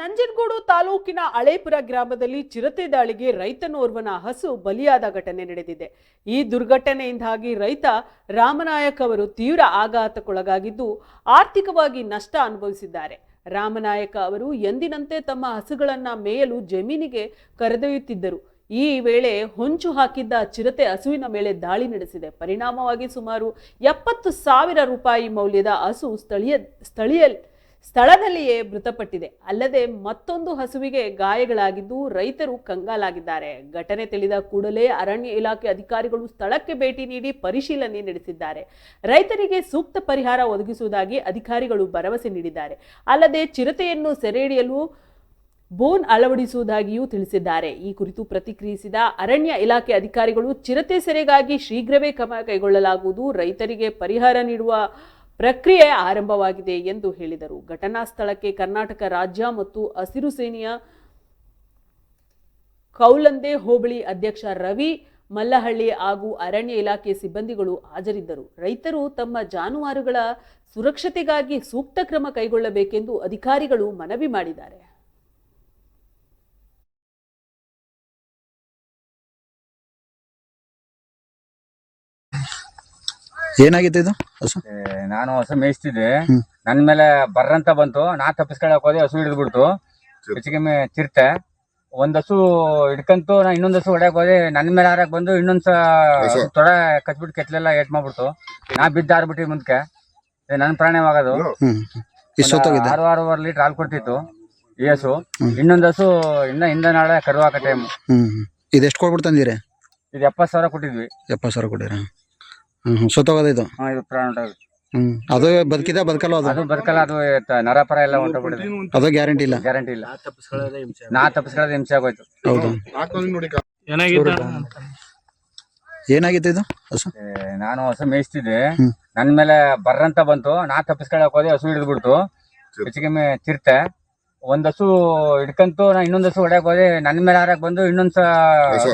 ನಂಜನಗೂಡು ತಾಲೂಕಿನ ಹಳೇಪುರ ಗ್ರಾಮದಲ್ಲಿ ಚಿರತೆ ದಾಳಿಗೆ ರೈತನೋರ್ವನ ಹಸು ಬಲಿಯಾದ ಘಟನೆ ನಡೆದಿದೆ. ಈ ದುರ್ಘಟನೆಯಿಂದಾಗಿ ರೈತ ರಾಮನಾಯಕ್ ಅವರು ತೀವ್ರ ಆಘಾತಕ್ಕೊಳಗಾಗಿದ್ದು, ಆರ್ಥಿಕವಾಗಿ ನಷ್ಟ ಅನುಭವಿಸಿದ್ದಾರೆ. ರಾಮನಾಯಕ ಅವರು ಎಂದಿನಂತೆ ತಮ್ಮ ಹಸುಗಳನ್ನು ಮೇಯಲು ಜಮೀನಿಗೆ ಕರೆದೊಯ್ಯುತ್ತಿದ್ದರು. ಈ ವೇಳೆ ಹೊಂಚು ಹಾಕಿದ್ದ ಚಿರತೆ ಹಸುವಿನ ಮೇಲೆ ದಾಳಿ ನಡೆಸಿದೆ. ಪರಿಣಾಮವಾಗಿ ಸುಮಾರು ಎಪ್ಪತ್ತು ಸಾವಿರ ರೂಪಾಯಿ ಮೌಲ್ಯದ ಹಸು ಸ್ಥಳೀಯ ಸ್ಥಳೀಯ ಸ್ಥಳದಲ್ಲಿಯೇ ಮೃತಪಟ್ಟಿದೆ. ಅಲ್ಲದೆ ಮತ್ತೊಂದು ಹಸುವಿಗೆ ಗಾಯಗಳಾಗಿದ್ದು ರೈತರು ಕಂಗಾಲಾಗಿದ್ದಾರೆ. ಘಟನೆ ತಿಳಿದ ಕೂಡಲೇ ಅರಣ್ಯ ಇಲಾಖೆ ಅಧಿಕಾರಿಗಳು ಸ್ಥಳಕ್ಕೆ ಭೇಟಿ ನೀಡಿ ಪರಿಶೀಲನೆ ನಡೆಸಿದ್ದಾರೆ. ರೈತರಿಗೆ ಸೂಕ್ತ ಪರಿಹಾರ ಒದಗಿಸುವುದಾಗಿ ಅಧಿಕಾರಿಗಳು ಭರವಸೆ ನೀಡಿದ್ದಾರೆ. ಅಲ್ಲದೆ ಚಿರತೆಯನ್ನು ಸೆರೆ ಬೋನ್ ಅಳವಡಿಸುವುದಾಗಿಯೂ ತಿಳಿಸಿದ್ದಾರೆ. ಈ ಕುರಿತು ಪ್ರತಿಕ್ರಿಯಿಸಿದ ಅರಣ್ಯ ಇಲಾಖೆ ಅಧಿಕಾರಿಗಳು ಚಿರತೆ ಸೆರೆಗಾಗಿ ಶೀಘ್ರವೇ ಕ್ರಮ ಕೈಗೊಳ್ಳಲಾಗುವುದು. ರೈತರಿಗೆ ಪರಿಹಾರ ನೀಡುವ ಪ್ರಕ್ರಿಯೆ ಆರಂಭವಾಗಿದೆ ಎಂದು ಹೇಳಿದರು. ಘಟನಾ ಸ್ಥಳಕ್ಕೆ ಕರ್ನಾಟಕ ರಾಜ್ಯ ಮತ್ತು ಹಸಿರು ಸೇನೆಯ ಕೌಲಂದೆ ಹೋಬಳಿ ಅಧ್ಯಕ್ಷ ರವಿ ಮಲ್ಲಹಳ್ಳಿ ಹಾಗೂ ಅರಣ್ಯ ಇಲಾಖೆ ಸಿಬ್ಬಂದಿಗಳು ಹಾಜರಿದ್ದರು. ರೈತರು ತಮ್ಮ ಜಾನುವಾರುಗಳ ಸುರಕ್ಷತೆಗಾಗಿ ಸೂಕ್ತ ಕ್ರಮ ಕೈಗೊಳ್ಳಬೇಕೆಂದು ಅಧಿಕಾರಿಗಳು ಮನವಿ ಮಾಡಿದ್ದಾರೆ. ಏನಾಗಿತ್ತು ಇದು? ಹಸು? ಏ, ನಾನು ಹಸು ಮೇಯಿಸ್ತಿದ್ದೆ. ಹ್ಮ್. ನನ್ ಮೇಲೆ ಬರ್ರಂತ ಬಂತು. ನಾ ತಪ್ಪಿಸ್ಕೊಳಕ್ ಹೋದೆ ಹಸು ಹಿಡಿದು ಬಿಡ್ತು ಹೆಚ್ಚಿಗೆ ಚಿರ್ತೆ. ಒಂದ್ ಹಸು ಹಿಡ್ಕಂತು ನಾ ಇನ್ನೊಂದ್ ಹಸು ಹೊಡ್ಯಾಕ್ ಹೋದೆ. ನನ್ ಮೇಲೆ ಹಾರಕ್ ಬಂದು ಇನ್ನೊಂದ್ಸ ತೊಡ ಕಚ್ಬಿಟ್ಟು ಕೆತ್ತಲೆಲ್ಲ ಏಟ್ ಮಾಡ್ಬಿಡ್ತು. ನಾ ಬಿದ್ದ ಹಾರ್ಬಿಟ್ಟಿ ಮುಂದ್ಕೆ. ಏ, ನನ್ ಪ್ರಾಣವಾಗೋದು. ಹ್ಮ್. ಆರು ಆರು ಆರೂವರೆ ಲೀಟರ್ ಹಾಲು ಕೊಡ್ತಿತ್ತು ಈ ಹಸು. ಇನ್ನೊಂದ್ ಹಸು ಇನ್ನ ಹಿಂದ ನಾಳೆ ಕರುವಾಕ ಟೈಮ್ ಹ್ಮ್. ಹ್ಮ್. ಇದು ಎಷ್ಟು ಕೊಡ್ಬಿಟ್ಟು ತಂದಿರಿ ಇದು ಎಪ್ಪತ್ ಸಾವಿರ ಕೊಟ್ಟಿದ್ವಿ. ಎಪ್ಪತ್ತು ಸಾವಿರ ಕೊಟ್ಟಿರ? ಹ್ಮ್ ಹಾ ಇದು ಪ್ರಾಣ. ಹ್ಮ್. ಅದು ಬದುಕಿದ ಬದುಕಲ್ಲ ಅದು? ಅದು ಬದುಕಲ್ಲ ಅದು ತ- ನರಪರ ಎಲ್ಲ ಹೊಂಟೋಗ್ಬಿಟ್ಟಿದೆ ಅದು ಗ್ಯಾರಂಟಿ ಇಲ್ಲ? ಗ್ಯಾರಂಟಿ ಇಲ್ಲ. ನಾ ತಪ್ಪಿಸ್ಕೊಳ್ಳೋದು ಹಿಂಸೆ ಆಗೋಯ್ತು. ಹೌದು. ಏನಾಗಿತ್ತು? ಇದು? ಹಸು? ಏ, ನಾನು ಹಸು ಮೇಯಿಸ್ತಿದ್ದೆ. ಹ್ಮ್. ನನ್ ಮೇಲೆ ಬರ್ರಂತ ಬಂತು. ನಾ ತಪ್ಪಿಸ್ಕೊಳಕ್ ಹೋದೆ ಹಸು ಹಿಡಿದು ಬಿಡ್ತು. ಹೆಚ್ಚಿಗೆ ಚಿರ್ತೆ ಒಂದ್ ಹಸು ಹಿಡ್ಕಂತು ನಾ ಇನ್ನೊಂದ್ ಹಸು ಹೊಡ್ಯಾಕ್ ಹೋದೆ. ನನ್ ಮೇಲೆ ಹಾರಕ್ ಬಂದು ಇನ್ನೊಂದ್ಸ ಸ